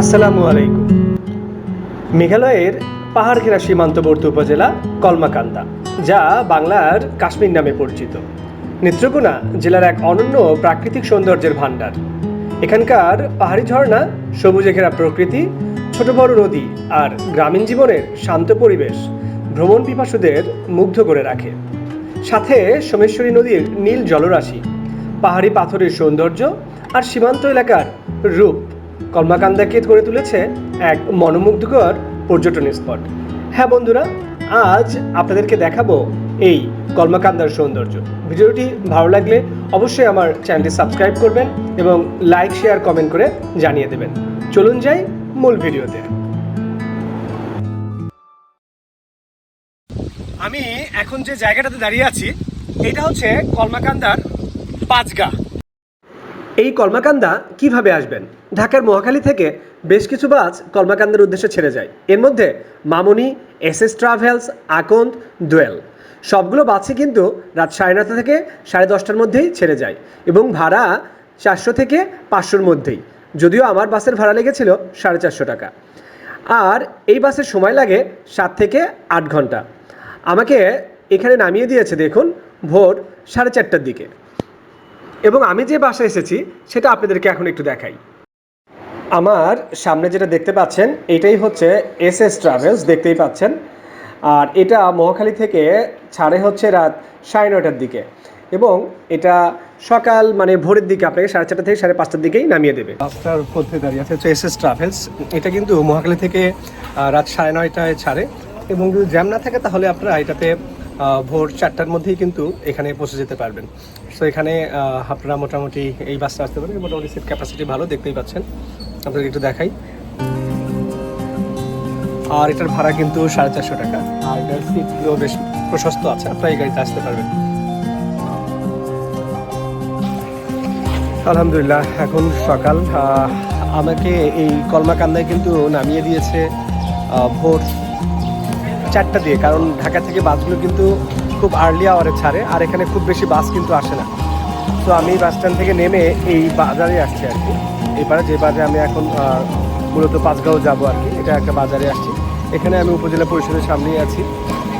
আসসালামু আলাইকুম। মেঘালয়ের পাহাড় ঘেরা সীমান্তবর্তী উপজেলা কলমাকান্দা, যা বাংলার কাশ্মীর নামে পরিচিত। নেত্রকোনা জেলার এক অনন্য প্রাকৃতিক সৌন্দর্যের ভাণ্ডার। এখানকার পাহাড়ি ঝর্ণা, সবুজে ঘেরা প্রকৃতি, ছোট বড় নদী আর গ্রামীণ জীবনের শান্ত পরিবেশ ভ্রমণ পিপাসুদের মুগ্ধ করে রাখে। সাথে সোমেশ্বরী নদীর নীল জলরাশি, পাহাড়ি পাথরের সৌন্দর্য আর সীমান্ত এলাকার রূপ কলমাকান্দাকে করে তুলেছে এক মনোমুগ্ধকর পর্যটন স্পট। হ্যাঁ বন্ধুরা, আজ আপনাদেরকে দেখাবো এই কলমাকান্দার সৌন্দর্য। ভিডিওটি ভালো লাগলে অবশ্যই আমার চ্যানেলটি সাবস্ক্রাইব করবেন এবং লাইক, শেয়ার, কমেন্ট করে জানিয়ে দেবেন। চলুন যাই মূল ভিডিওতে। আমি এখন যে জায়গাটাতে দাঁড়িয়ে আছি, এটা হচ্ছে কলমাকান্দার পাঁচগা। এই কলমাকান্দা কীভাবে আসবেন? ঢাকার মহাখালী থেকে বেশ কিছু বাস কলমাকান্দার উদ্দেশ্যে ছেড়ে যায়। এর মধ্যে Mamoni, S S travels, Akanda Doyel সবগুলো বাসই কিন্তু রাত সাড়ে নটা থেকে সাড়ে দশটার মধ্যেই ছেড়ে যায় এবং ভাড়া চারশো থেকে পাঁচশোর মধ্যেই। যদিও আমার বাসের ভাড়া লেগেছিল সাড়ে চারশো টাকা। আর এই বাসের সময় লাগে সাত থেকে আট ঘণ্টা। আমাকে এখানে নামিয়ে দিয়েছে, দেখুন, ভোর সাড়ে চারটার দিকে। এবং আমি যে বাসায় এসেছি, সেটা আপনাদেরকে এখন একটু দেখাই। আমার সামনে যেটা দেখতে পাচ্ছেন, এটাই হচ্ছে এস এস ট্রাভেলস দেখতেই পাচ্ছেন। আর এটা মহাখালী থেকে ছাড়ে হচ্ছে রাত সাড়ে নটার দিকে। এবং এটা সকাল মানে ভোরের দিকে আপনাকে সাড়ে চারটা থেকে সাড়ে পাঁচটার দিকেই নামিয়ে দেবে। রাস্তার মধ্যে দাঁড়িয়ে আছে হচ্ছে এস এস ট্রাভেলস এটা কিন্তু মহাখালী থেকে রাত সাড়ে নয়টায় ছাড়ে। এবং যদি জ্যাম না থাকে তাহলে আপনারা এটাতে ভোর চারটার মধ্যেই কিন্তু এখানে পৌঁছে যেতে পারবেন। সো এখানে আপনারা মোটামুটি এই বাসটা আসতে পারেন। মোটামুটি সিট ক্যাপাসিটি ভালো, দেখতেই পাচ্ছেন। আপনাদেরকে একটু দেখাই। আর এটার ভাড়া কিন্তু সাড়ে চারশো টাকা। আর এটার সিটগুলো বেশ প্রশস্ত আছে আপনারা এই গাড়িতে আসতে পারবেন। আলহামদুলিল্লাহ, এখন সকাল। আমাকে এই কলমাকান্দায় কিন্তু নামিয়ে দিয়েছে ভোর চারটা দিয়ে। কারণ ঢাকা থেকে বাসগুলো কিন্তু খুব আর্লি আওয়ারে ছাড়ে, আর এখানে খুব বেশি বাস কিন্তু আসে না। তো আমি বাস স্ট্যান্ড থেকে নেমে এই বাজারে আসছি আর কি। এবারে যে বাজারে আমি এখন মূলত পাঁচগাঁও যাব আর কি। এটা একটা বাজারে আসছি। এখানে আমি উপজেলা পরিষদের সামনেই আছি।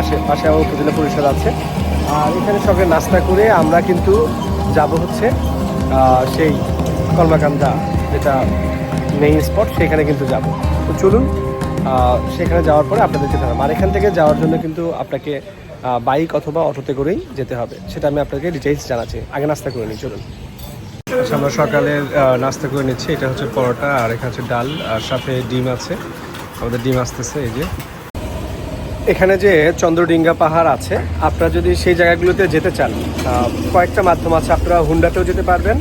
আশেপাশে আমার উপজেলা পরিষদ আছে। আর এখানে সকালে নাস্তা করে আমরা কিন্তু যাব হচ্ছে সেই কলমাকান্দা, যেটা মেইন স্পট সেখানে কিন্তু যাব। তো চলুন সেখানে যাওয়ার পরে আপনাদেরকে জানাব। আর এখান থেকে যাওয়ার জন্য কিন্তু আপনাকে বাইক অথবা অটোতে করেই যেতে হবে। সেটা আমি আপনাকে ডিটেইলস জানাচ্ছি। আগে নাস্তা করে নিই, চলুন। আচ্ছা আমরা সকালের আহ, নাস্তা করে নিচ্ছি। এটা হচ্ছে পরোটা আর এখানে হচ্ছে ডাল আর সাথে ডিম আছে। আমাদের ডিম আসতেছে এই যে। এখানে যে চন্দ্রডিঙ্গা পাহাড় আছে আপনারা যদি সেই জায়গাগুলোতে যেতে চান কয়েকটা মাধ্যম আছে। আপনারা হুন্ডাতেও যেতে পারবেন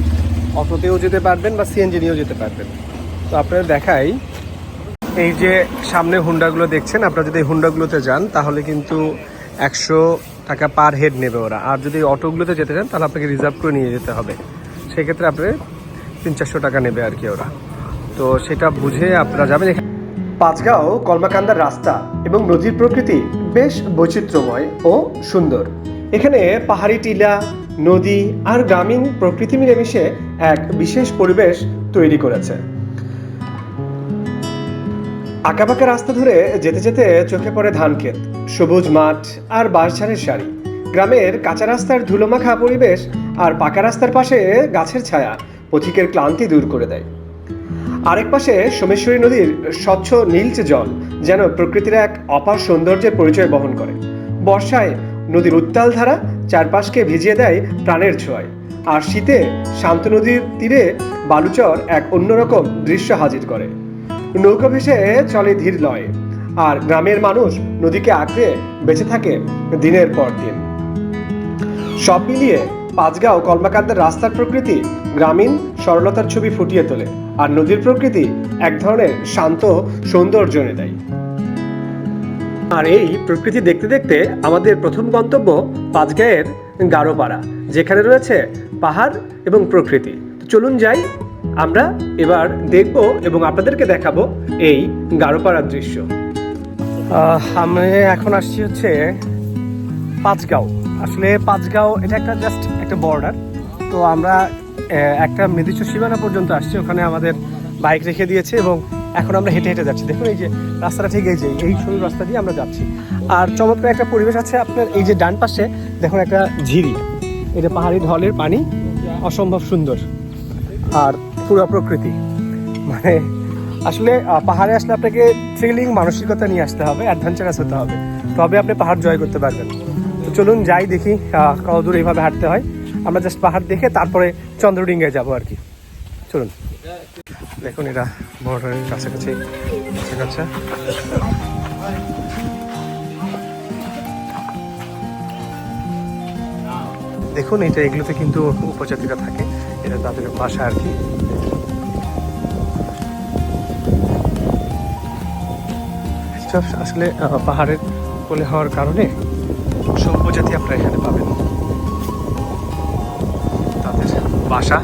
অটোতেও যেতে পারবেন বা সিএনজি নিয়েও যেতে পারবেন। তো আপনারা দেখাই এই যে সামনে হুন্ডাগুলো দেখছেন আপনারা যদি হুন্ডাগুলোতে যান তাহলে কিন্তু একশো টাকা পার হেড নেবে ওরা। আর যদি অটোগুলোতে যেতে চান তাহলে আপনাকে রিজার্ভ করে নিয়ে যেতে হবে। সেক্ষেত্রে আপনার তিন চারশো টাকা নেবে আর কি ওরা। তো সেটা বুঝে আপনারা যাবেন পাঁচগাঁও, কলমাকান্দার রাস্তা এবং নদীর প্রকৃতি বেশ বৈচিত্র্যময় ও সুন্দর। এখানে পাহাড়ি টিলা, নদী আর গ্রামীণ প্রকৃতি মিলেমিশে এক বিশেষ পরিবেশ তৈরি করেছে। আঁকাবাঁকা রাস্তা ধরে যেতে যেতে চোখে পড়ে ধান ক্ষেত সবুজ মাঠ আর বাঁশঝাড়ের সারি। গ্রামের কাঁচা রাস্তার ধুলোমাখা পরিবেশ আর পাকা রাস্তার পাশে গাছের ছায়া পথিকের ক্লান্তি দূর করে দেয়। আরেক পাশে সোমেশ্বরী নদীর স্বচ্ছ নীলচে জল যেন প্রকৃতির এক অপার সৌন্দর্যের পরিচয় বহন করে। বর্ষায় নদীর উত্তাল ধারা চারপাশকে ভিজিয়ে দেয় প্রাণের ছোঁয়ায়। আর শীতে শান্ত নদীর তীরে বালুচর এক অন্যরকম দৃশ্য হাজির করে। নৌকা ভেসে চলে ধীর লয়। আর গ্রামের মানুষ নদীকে আঁকড়ে বেঁচে থাকে দিনের পর দিন। সব মিলিয়ে পাঁচগাঁও কলমাকান্দার রাস্তার প্রকৃতি গ্রামীণ সরলতার ছবি ফুটিয়ে তোলে আর নদীর প্রকৃতি এক ধরনের শান্ত সৌন্দর্য এনে দেয়। আর এই প্রকৃতি দেখতে দেখতে আমাদের প্রথম গন্তব্য পাঁচগাঁয়ের গারোপাড়া, যেখানে রয়েছে পাহাড় এবং প্রকৃতি। চলুন যাই, আমরা এবার দেখব এবং আপনাদেরকে দেখাবো এই গারোপাড়ার দৃশ্য। আমি এখন আসছি হচ্ছে পাঁচগাঁও। আসলে পাঁচগাঁও, এটা একটা জাস্ট একটা বর্ডার তো আমরা একটা নির্দিষ্ট সীমানা পর্যন্ত আসছি, ওখানে আমাদের বাইক রেখে দিয়েছে এবং এখন আমরা হেঁটে হেঁটে যাচ্ছি। দেখুন এই যে রাস্তাটা ঠিক এই যে, এই সরু রাস্তা দিয়ে আমরা যাচ্ছি। আর চমৎকার একটা পরিবেশ আছে আপনার এই যে ডান পাশে, দেখুন একটা ঝিরি। এটা পাহাড়ি ঢলের পানি, অসম্ভব সুন্দর। আর পুরো প্রকৃতি। মানে আসলে পাহাড়ে আসলে আপনাকে থ্রিলিং মানসিকতা নিয়ে আসতে হবে অ্যাডভেঞ্চারাস হতে হবে। তবে আপনি পাহাড় জয় করতে পারবেন। তো চলুন যাই দেখি আহ, কত দূর এইভাবে হাঁটতে হয়। আমরা জাস্ট পাহাড় দেখে তারপরে চন্দ্রডিঙ্গায় যাব আর কি। চলুন। দেখুন এটা বর্ডারের কাছাকাছি কাছাকাছি। দেখুন এটা এগুলোতে কিন্তু উপজাতিরা থাকে এটা তাদের ভাষা আর কি। আসলে পাহাড়ের কোলে হওয়ার কারণে সব উপজাতি আপনারা এখানে পাবেন। তাদের বাসা।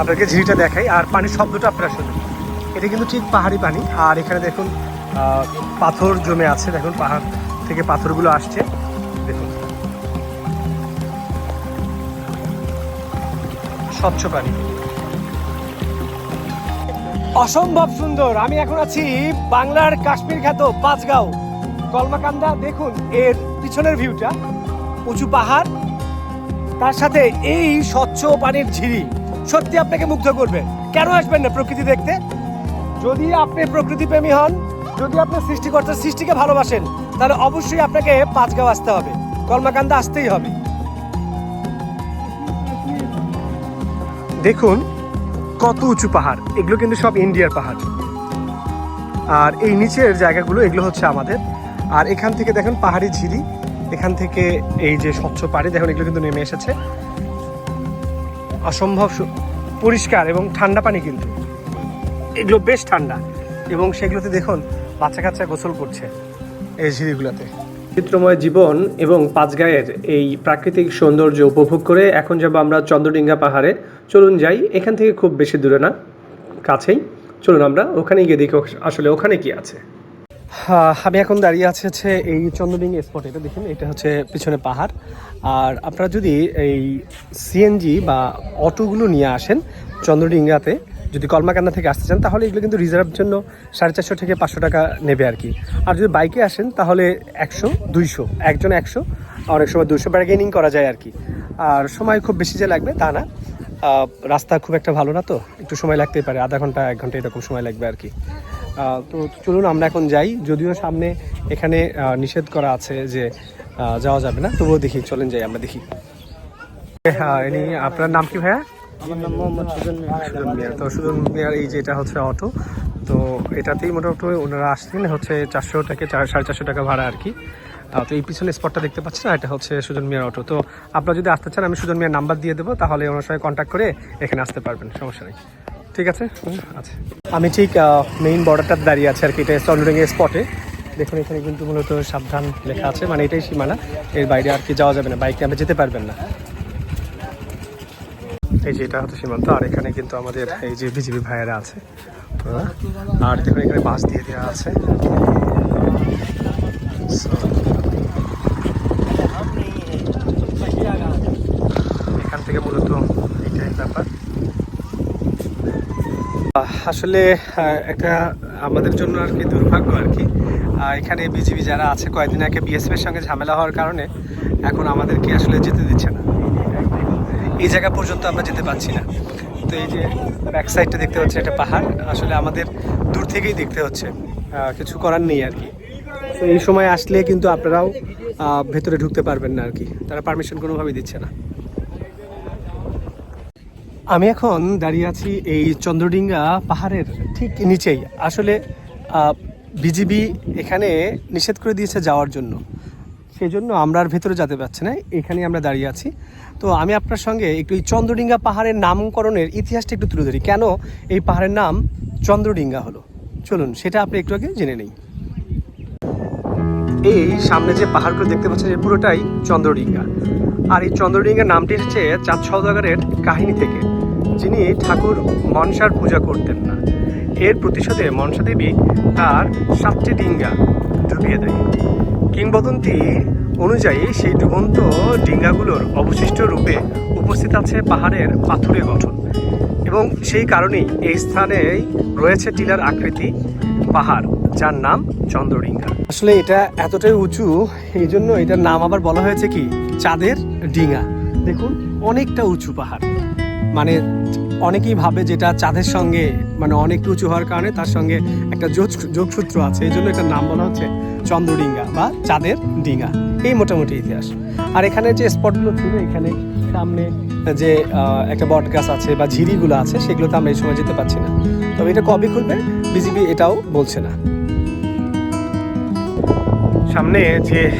আপনাকে ঝিরিটা দেখাই, আর পানির শব্দটা আপনারা শুনুন। এটা কিন্তু ঠিক পাহাড়ি পানি। আর এখানে দেখুন পাথর জমে আছে। দেখুন, পাহাড় থেকে পাথরগুলো আসছে। দেখুন। স্বচ্ছ পানি। অসম্ভব সুন্দর। আমি এখন আছি বাংলার কাশ্মীর খ্যাত পাঁচগাঁও। কলমাকান্দা, দেখুন, এর পিছনের ভিউটা উঁচু পাহাড়, তার সাথে এই স্বচ্ছ পানির ঝিরি। সত্যি আপনাকে মুগ্ধ করবে। কেন আসবেন না প্রকৃতি দেখতে? যদি আপনি প্রকৃতি প্রেমী হন, যদি আপনি সৃষ্টিকর্তার সৃষ্টিকে ভালোবাসেন, তাহলে অবশ্যই আপনাকে পাঁচগাঁও আসতে হবে। কলমাকান্দা আসতেই হবে। দেখুন কত উঁচু পাহাড়? এগুলো কিন্তু সব ইন্ডিয়ার পাহাড়। আর এই নিচের জায়গাগুলো, এগুলো হচ্ছে আমাদের। আর এখান থেকে দেখেন পাহাড়ি ঝিরি। এখান থেকে এই যে স্বচ্ছ পাড়ি দেখুন এগুলো কিন্তু নেমে এসেছে। অসম্ভব পরিষ্কার এবং ঠান্ডা পানি কিন্তু। এগুলো বেশ ঠান্ডা। এবং সেগুলোতে দেখুন বাচ্চা কাচ্চা গোসল করছে এই ঝিরিগুলোতে। চিত্রময় জীবন এবং পাঁচগাঁয়ের এই প্রাকৃতিক সৌন্দর্য উপভোগ করে এখন যাব আমরা চন্দ্রডিঙ্গা পাহাড়ে। চলুন যাই, এখান থেকে খুব বেশি দূরে না, কাছেই। চলুন আমরা ওখানে গিয়ে দেখি আসলে ওখানে কি আছে। আমি এখন দাঁড়িয়ে আছি হচ্ছে এই চন্দ্রডিঙ্গা স্পট এটা দেখুন, এটা হচ্ছে পিছনে পাহাড়। আর আপনারা যদি এই সিএনজি বা অটোগুলো নিয়ে আসেন চন্দ্রডিঙ্গাতে যদি কলমাকান্দা থেকে আসতে চান, তাহলে এগুলো কিন্তু রিজার্ভ জন্য সাড়ে চারশো থেকে পাঁচশো টাকা নেবে আর কি। আর যদি বাইকে আসেন, তাহলে একশো, দুইশো, একজন একশো অনেক সময় দুশো বার্গেনিং করা যায় আর কি। আর সময় খুব বেশি যে লাগবে, তা না। রাস্তা খুব একটা ভালো না তো, একটু সময় লাগতেই পারে, আধা ঘণ্টা, এক ঘণ্টা এরকম সময় লাগবে আর কি। তো চলুন, আমরা এখন যাই। যদিও সামনে এখানে নিষেধ করা আছে যে যাওয়া যাবে না, তবুও দেখি, চলেন যাই, আমরা দেখি। হ্যাঁ আপনার নাম কি ভাইয়া? সুজন মিয়ার এই যে এটা হচ্ছে অটো তো এটাতেই মোটামুটি ওনারা আসছেন, হচ্ছে চারশো থেকে চার সাড়ে চারশো টাকা ভাড়া আর কি। তো এই পিছনে স্পটটা দেখতে পাচ্ছেন এটা হচ্ছে সুজন মিয়ার অটো তো আপনারা যদি আসতে চান, আমি সুজন মিয়ার নাম্বার দিয়ে দেবো, তাহলে ওনার সঙ্গে কন্ট্যাক্ট করে এখানে আসতে পারবেন, সমস্যা নেই। ঠিক আছে? আচ্ছা। আমি ঠিক মেইন বর্ডারটাতে দাঁড়িয়ে আছি আর কি, এটা চন্দ্রডিঙ্গের স্পটে দেখুন, এখানে কিন্তু মূলত সাবধান লেখা আছে মানে এটাই সীমানা। এর বাইরে আর কি যাওয়া যাবে না বাইকে আমরা যেতে পারবেন না। এই যে এটা হচ্ছে সীমান্ত, আর এখানে কিন্তু আমাদের এই যে বিজিবি ভাইয়েরা আছে। আর দেখুন, এখানে বাস দিয়ে দেওয়া আছে। এখান থেকে মূলত এটাই ব্যাপার। আসলে একটা আমাদের জন্য আর কি দুর্ভাগ্য আর কি। এখানে বিজিবি যারা আছে, কয়েকদিন আগে বিএসএফ এর সঙ্গে ঝামেলা হওয়ার কারণে এখন আমাদেরকে আসলে যেতে দিচ্ছে না। এই জায়গা পর্যন্ত আমরা যেতে পারছি না। তো এই যে ব্যাক সাইডটা দেখতে হচ্ছে একটা পাহাড়। আসলে আমাদের দূর থেকেই দেখতে হচ্ছে। কিছু করার নেই আর কি। তো এই সময় আসলে কিন্তু আপনারাও ভেতরে ঢুকতে পারবেন না আর কি। তারা পারমিশন কোনোভাবেই দিচ্ছে না। আমি এখন দাঁড়িয়ে আছি এই চন্দ্রডিঙ্গা পাহাড়ের ঠিক নিচেই। আসলে বিজিবি এখানে নিষেধ করে দিয়েছে যাওয়ার জন্য। সেই জন্য আমরা আর ভেতরে যেতে পারছি না, এখানেই আমরা দাঁড়িয়ে আছি। তো আমি আপনার সঙ্গে একটু এই চন্দ্রডিঙ্গা পাহাড়ের নামকরণের ইতিহাসটা একটু তুলে ধরি। কেন এই পাহাড়ের নাম চন্দ্রডিঙ্গা হলো? চলুন, সেটা আপনি একটু আগে জেনে নেই। এই সামনে যে পাহাড়গুলো দেখতে পাচ্ছেন এই পুরোটাই চন্দ্রডিঙ্গা। আর এই চন্দ্রডিঙ্গার নামটি এসেছে চাঁদ সওদাগরের কাহিনী থেকে, যিনি ঠাকুর মনসার পূজা করতেন না, এর প্রতিশোধে মনসা দেবী তার সাতটি ডিঙ্গা ডুবিয়ে দেয় কিংবদন্তি অনুযায়ী সেই ডুবন্ত ডিঙ্গাগুলোর অবশিষ্ট রূপে উপস্থিত আছে পাহাড়ের পাথুরে গঠন। এবং সেই কারণেই এই স্থানেই রয়েছে টিলার আকৃতি পাহাড়, যার নাম চন্দ্রডিঙ্গা। আসলে এটা এতটাই উঁচু, এই জন্য এটার নাম আবার বলা হয়েছে কি? চাঁদের ডিঙা দেখুন, অনেকটা উঁচু পাহাড়। মানে অনেকেই ভাবে যেটা চাঁদের সঙ্গে মানে অনেক উঁচু হওয়ার কারণে তার সঙ্গে একটা যোগ- যোগসূত্র আছে, এই জন্য এটার নাম বলা হচ্ছে চন্দ্রডিঙ্গা বা চাঁদের ডিঙ্গা। এই মোটামুটি ইতিহাস। আর এখানে যে স্পটগুলো ছিল, এখানে সামনে যে একটা বট গাছ আছে বা ঝিরিগুলো আছে, সেগুলোতে আমরা এই সময় যেতে পারছি না। তবে এটা কবে খুলবে, বিজিবি এটাও বলছে না। সামনে যে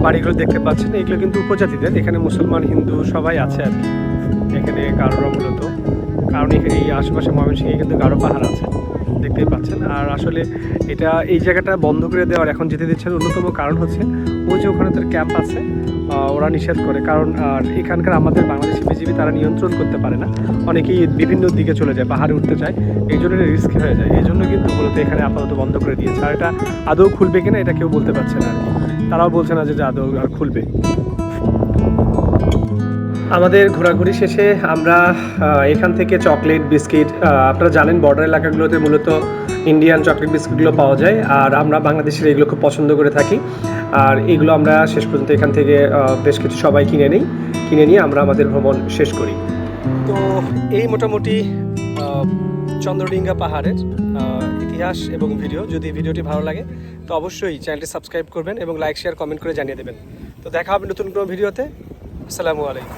বাড়িগুলো দেখতে পাচ্ছেন, এগুলো কিন্তু উপজাতিদের। এখানে মুসলমান, হিন্দু সবাই আছে আর কি। এখানে গারোরা মূলত কারণ এই আশেপাশে ময়মনসিংহে কিন্তু গারো পাহাড় আছে দেখতেই পাচ্ছেন। আর আসলে এটা এই জায়গাটা বন্ধ করে দেওয়ার এখন যেতে দিচ্ছে না, অন্যতম কারণ হচ্ছে ওই যে ওখানে তার ক্যাম্প আছে ওরা নিষেধ করে। কারণ আর এখানকার আমাদের বাংলাদেশি বিজিবি তারা নিয়ন্ত্রণ করতে পারে না। অনেকেই বিভিন্ন দিকে চলে যায় পাহাড়ে উঠতে চায় এই জন্য রিস্ক হয়ে যায়। এই জন্য কিন্তু মূলত এখানে আপাতত বন্ধ করে দিয়েছে। আর এটা আদৌ খুলবে কিনা এটা কেউ বলতে পারছে না। তারাও বলছে না যে আদৌ আর খুলবে। আমাদের ঘোরাঘুরি শেষে আমরা এখান থেকে চকলেট, বিস্কিট আপনারা জানেন বর্ডার এলাকাগুলোতে মূলত ইন্ডিয়ান চকলেট বিস্কিটগুলো পাওয়া যায়, আর আমরা বাংলাদেশের এগুলো খুব পছন্দ করে থাকি। আর এগুলো আমরা শেষ পর্যন্ত এখান থেকে বেশ কিছু সবাই কিনে নিই, কিনে নিয়ে আমরা আমাদের ভ্রমণ শেষ করি। তো এই মোটামুটি চন্দ্রডিঙ্গা পাহাড়ের ইতিহাস এবং ভিডিও। যদি ভিডিওটি ভালো লাগে, তো অবশ্যই চ্যানেলটি সাবস্ক্রাইব করবেন এবং লাইক, শেয়ার, কমেন্ট করে জানিয়ে দেবেন। তো দেখা হবে নতুন কোনো ভিডিওতে। আসসালামু আলাইকুম।